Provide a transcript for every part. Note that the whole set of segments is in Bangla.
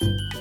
you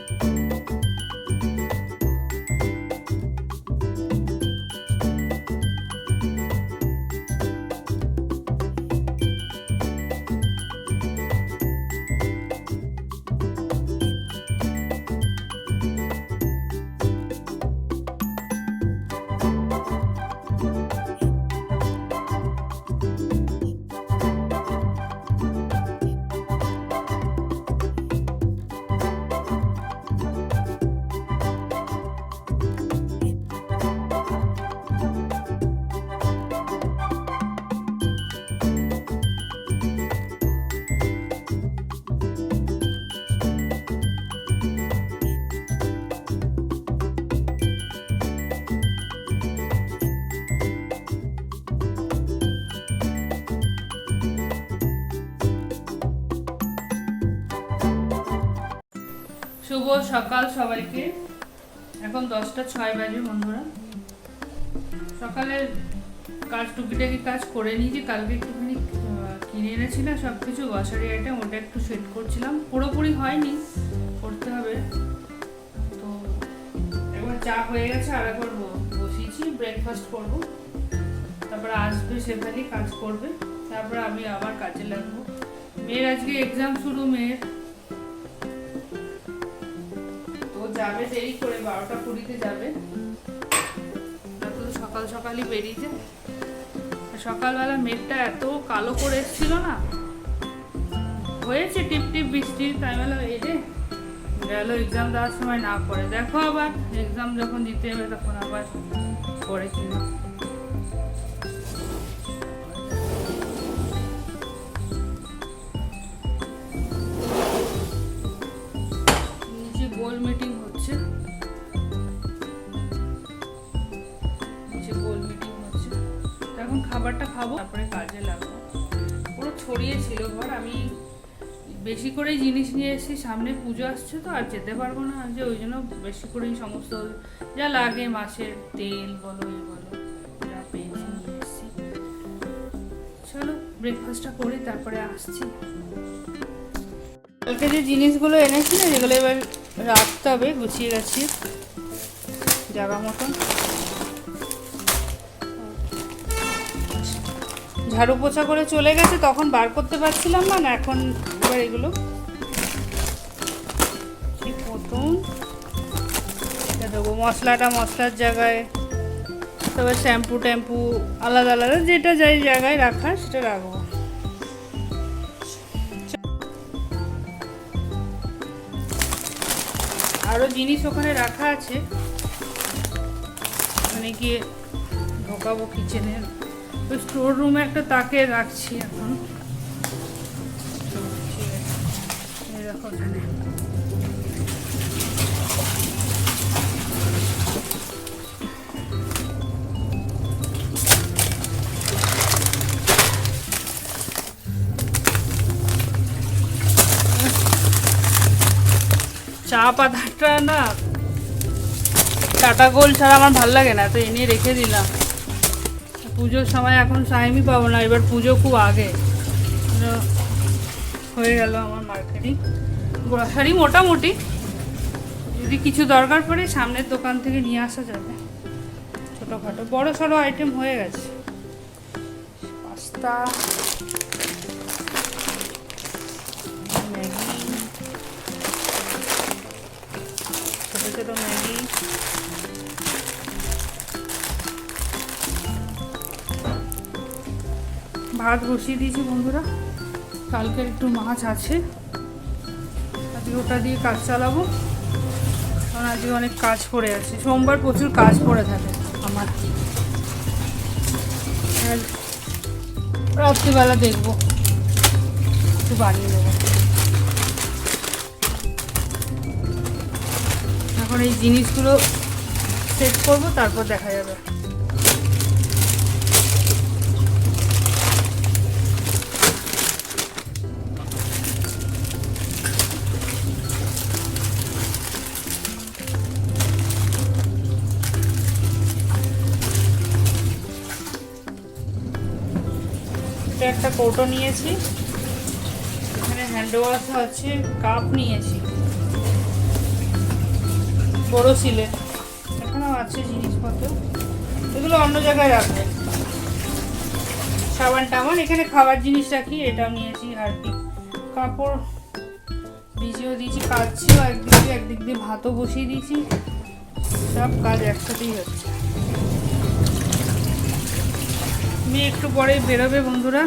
শুভ সকাল সবাইকে। এখন দশটা ছয় বাজে বন্ধুরা। সকালে কাজ, টুকিটাকি কাজ করে নিয়েছি কালকে একটুখানি কিনে এনেছিলাম সব কিছু গ্রসারি আইটেম ওটা একটু সেট করছিলাম। পুরোপুরি হয়নি, করতে হবে। তো একবার চা হয়ে গেছে, আর একবার বসিয়েছি ব্রেকফাস্ট করব। তারপরে আসবে সেখানে কাজ করবে। তারপরে আমি আবার কাজে লাগবো। মেয়ের আজকে এক্সাম শুরু, মেয়ের। যাবে, দেরি করে বারোটা কুড়িতে যাবে। সকাল সকালই বেরিয়েছে। সকালবেলা মেঘটা এত কালো করে এসেছিল না। হয়েছে টিপ টিপ বৃষ্টি, তাই বেলা এই রে গেল এক্সাম দেওয়ার সময় না করে। দেখো আবার এক্সাম যখন দিতে হবে তখন আবার পড়ে কিনা গোল মিটিং এখন খাবারটা খাব, তারপরে কাজে লাগবো। পুরো ছড়িয়ে ছিল ঘর, আমি বেশি করে জিনিস নিয়ে এসেছি, সামনে পুজো আসছে তো, আর যেতে পারব না, যে ওই জন্য বেশি করেই সমস্ত যা লাগে, মাছের তেল বলো এই বলো এসেছি। চলো ব্রেকফাস্টটা করি, তারপরে আসছি। কালকে যে জিনিসগুলো এনেছি না যেগুলো এবার রাখতে হবে, গুছিয়ে গেছি জায়গা মতন। ঝাড়ু পোছা করে চলে গেছে, তখন বার করতে পারছিলাম না এখন এবার এগুলো। মতন দেবো মশলাটা মশলার জায়গায়। তবে শ্যাম্পু ট্যাম্পু আলাদা আলাদা, যেটা যাই জায়গায় রাখা সেটা রাখব। আরও জিনিস ওখানে রাখা আছে। ওখানে গিয়ে ঢোকাবো কিচেনের ওই স্টোর রুমে একটা তাকে রাখছি এখন। তো, চা পাতাটা না টাটা গোল ছাড়া আমার ভালো লাগে না তো এনে রেখে দিলাম। পুজোর সময় এখন টাইমই পাবো না, এবার পুজো খুব আগে। হয়ে গেল আমার মার্কেটিং গ্রসারি মোটামুটি। যদি কিছু দরকার পড়ে সামনের দোকান থেকে নিয়ে আসা যাবে। ছোটোখাটো, বড়ো সড়ো আইটেম হয়ে গেছে। পাস্তা, ম্যাগি, ছোটো ছোটো ম্যাগি। ভাত বসিয়ে দিয়েছি বন্ধুরা। কালকের একটু মাছ আছে। আজকে ওটা দিয়ে কাজ চালাবো। কারণ আজকে অনেক কাজ পড়ে আছে। সোমবার প্রচুর কাজ পড়ে থাকে আমার। রাত্রিবেলা দেখব। একটু বানিয়ে দেবো এখন এই জিনিসগুলো সেট করব, তারপর দেখা যাবে। একটা কৌটো নিয়েছি। এখানে হ্যান্ড ওয়াশ আছে কাপ নিয়েছি। বড় সিলে এখানেও আছে জিনিসপত্র। এগুলো অন্য জায়গায় রাখবে। সাবান টাবান, এখানে খাবার জিনিস রাখি, এটাও নিয়েছি হারপি কাপড় ভিজিয়েও দিয়েছি কাচ্ছিও একদিক দিয়ে একদিক দিয়ে ভাতও বসিয়ে দিয়েছি। সব কাজ একসাথেই হচ্ছে। মেয়ে একটু পরে বেরোবে বন্ধুরা।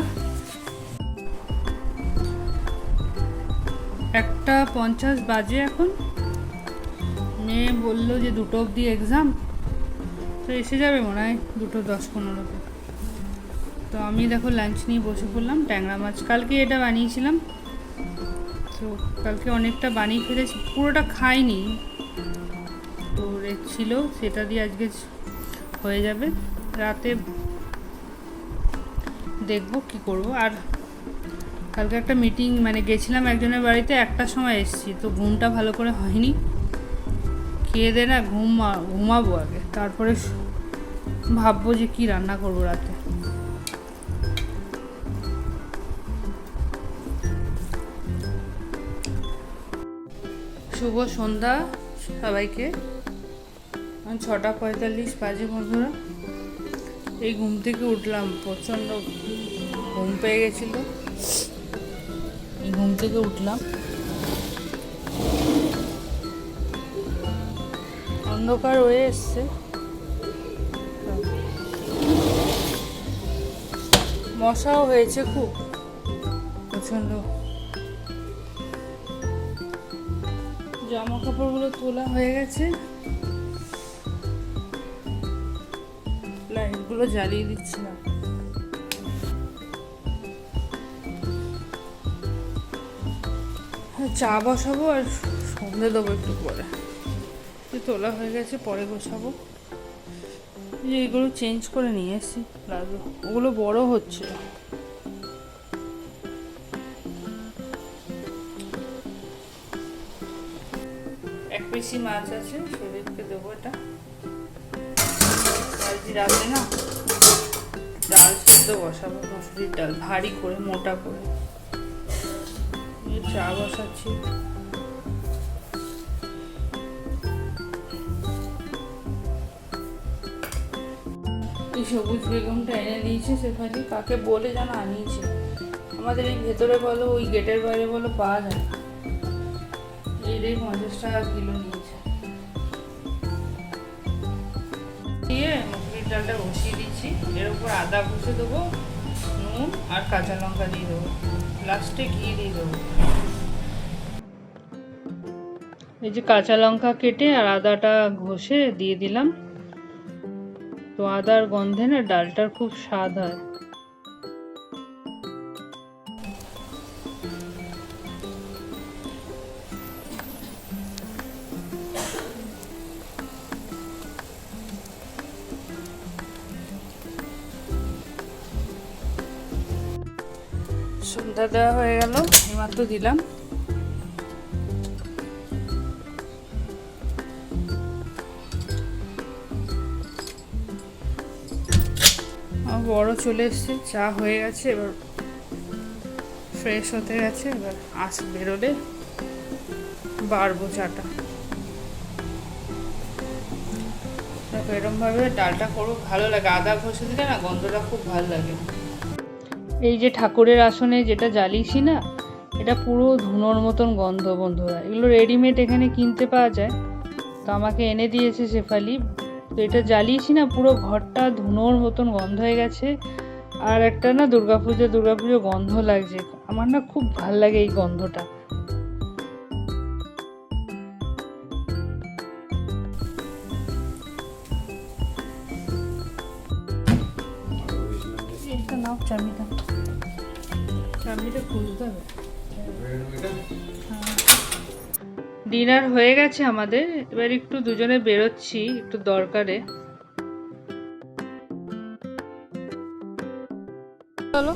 একটা পঞ্চাশ বাজে এখন। মেয়ে বলল যে দুটো অবধি এক্সাম তো এসে যাবে মনে হয় দুটো দশ পনেরোতে। তো আমি দেখো লাঞ্চ নিয়ে বসে পড়লাম, ট্যাংরা মাছ। কালকে এটা বানিয়েছিলাম। তো কালকে অনেকটা বানিয়ে ফেলেছি, পুরোটা খাইনি। তো ছিল, সেটা দিয়ে আজকে হয়ে যাবে। রাতে দেখব কি করব। আর কালকে একটা মিটিং মানে গেছিলাম একজনের বাড়িতে, একটা সময় এসেছি, তো ঘুমটা ভালো করে হয়নি। খেয়ে দে না, ঘুম, ঘুমাবো আগে, তারপরে ভাববো যে কি রান্না করব রাতে। শুভ সন্ধ্যা সবাইকে। ছটা পঁয়তাল্লিশ বাজে বন্ধুরা। এই ঘুম থেকে উঠলাম, প্রচণ্ড ঘুম পেয়ে গেছিল। এই ঘুম থেকে উঠলাম। অন্ধকার হয়ে এসছে। মশাও হয়েছে খুব, প্রচণ্ড। জামা কাপড়গুলো তোলা হয়ে গেছে। লাইটগুলো জ্বালিয়ে দিচ্ছিলাম হ্যাঁ, চা বসাবো আর সন্ধে দেবো একটু পরে। তোলা হয়ে গেছে পরে গোছাবো এই যে এগুলো চেঞ্জ করে নিয়ে এসেছি প্লাজো ওগুলো বড় হচ্ছে। এক পিসি মাছ আছে শরীরকে দেবো এটা। রাতে না ডাল সিদ্ধ বসাবো, মসুরির ডাল, ভারী করে, মোটা করে। চা বসাচ্ছি। এই সবুজ বেগুনটা এনে দিয়েছে সেখানে কাকে বলে যেন আনিয়েছে। আমাদের এই ভেতরে বলো, ওই গেটের বাইরে বলো, পাওয়া যায় এইটাই পঞ্চাশ টাকা কিলো নিয়েছে। ডালটা বসিয়ে দিচ্ছি। এর উপর আদা ঘষে দেবো, নুন আর কাঁচা লঙ্কা দিয়ে দেবো। লাস্টে ঘি দিয়ে দেবো। এই যে কাঁচা লঙ্কা কেটে আর আদাটা ঘষে দিয়ে দিলাম। তো আদার গন্ধে না ডালটার খুব স্বাদ হয়। সন্ধ্যা দেওয়া হয়ে গেল এইমাত্র দিলাম। বড় চলে এসছে, চা হয়ে গেছে, এবার ফ্রেশ হতে গেছে, এবার আস বেরোলে বাড়বো চাটা। এরমভাবে ডালটা করব ভালো লাগে, আদা ঘষে দিলে না গন্ধটা খুব ভালো লাগে। এই যে ঠাকুরের আসনে যেটা জ্বালিয়েছি না, এটা পুরো ধুনোর মতন গন্ধ বন্ধুরা। এগুলো রেডিমেড এখানে কিনতে পাওয়া যায়। তো আমাকে এনে দিয়েছে শেফালি। তো এটা জ্বালিয়েছি না, পুরো ঘরটা ধুনোর মতন গন্ধ হয়ে গেছে। আর একটা না দুর্গাপুজো দুর্গাপুজো গন্ধ লাগছে। আমার না খুব ভালো লাগে এই গন্ধটা। চাবিটা চাবিটা খুলতে হবে। ডিনার হয়ে গেছে আমাদের এবার একটু দুজনে বেরোচ্ছি একটু দরকারে। চলো।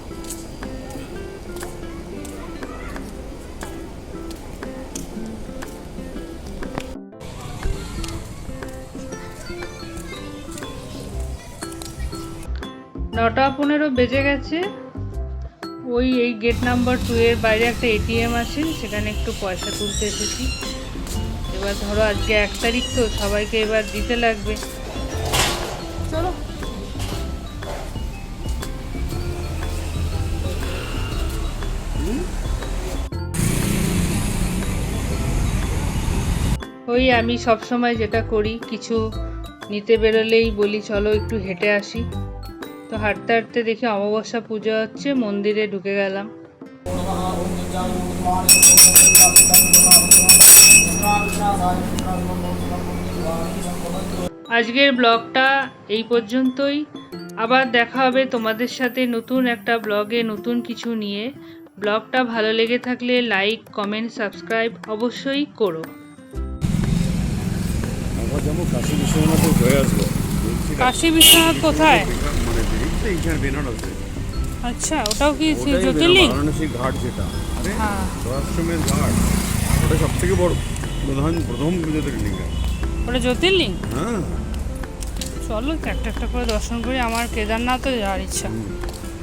নটা পনেরো বেজে গেছে। ওই এই গেট নাম্বার টু এর বাইরে একটা এটিএম আছে, সেখানে একটু পয়সা তুলতে এসেছি। এবার ধরো আজকে এক তারিখ তো, সবাইকে এবার দিতে লাগবে। চলো। ওই আমি সব সময় যেটা করি, কিছু নিতে বেরোলেই বলি, চলো একটু হেঁটে আসি। তো হাঁটতে হাঁটতে দেখি অমাবস্যা পুজো হচ্ছে মন্দিরে ঢুকে গেলাম। আজকের ব্লগটা এই পর্যন্তই। আবার দেখা হবে তোমাদের সাথে নতুন একটা ব্লগে নতুন কিছু নিয়ে। ব্লগটা ভালো লেগে থাকলে লাইক কমেন্ট সাবস্ক্রাইব অবশ্যই করো। কাশী বিশ্বনাথ কোথায়? মানে বেরিয়েছে এইখানে বেনারসে আচ্ছা ওটাও কি সেই জ্যোতির্লিঙ্গ বারাণসী ঘাট যেটা আরে হ্যাঁ। সহস্রমের ঘাট ওটা সব থেকে বড় প্রধান প্রথম জ্যোতির্লিঙ্গ ওটা জ্যোতির্লিঙ্গ হ্যাঁ। চলো একটা একটা করে দর্শন করি আমার কেদারনাথও যাওয়ার ইচ্ছা।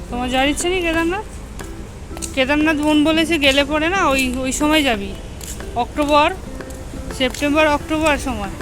তোমার যাওয়ার ইচ্ছা নেই কেদারনাথ? কেদারনাথ বোন বলেছে গেলে পরে না ওই ওই সময় যাবি। অক্টোবর সেপ্টেম্বর অক্টোবর সময়।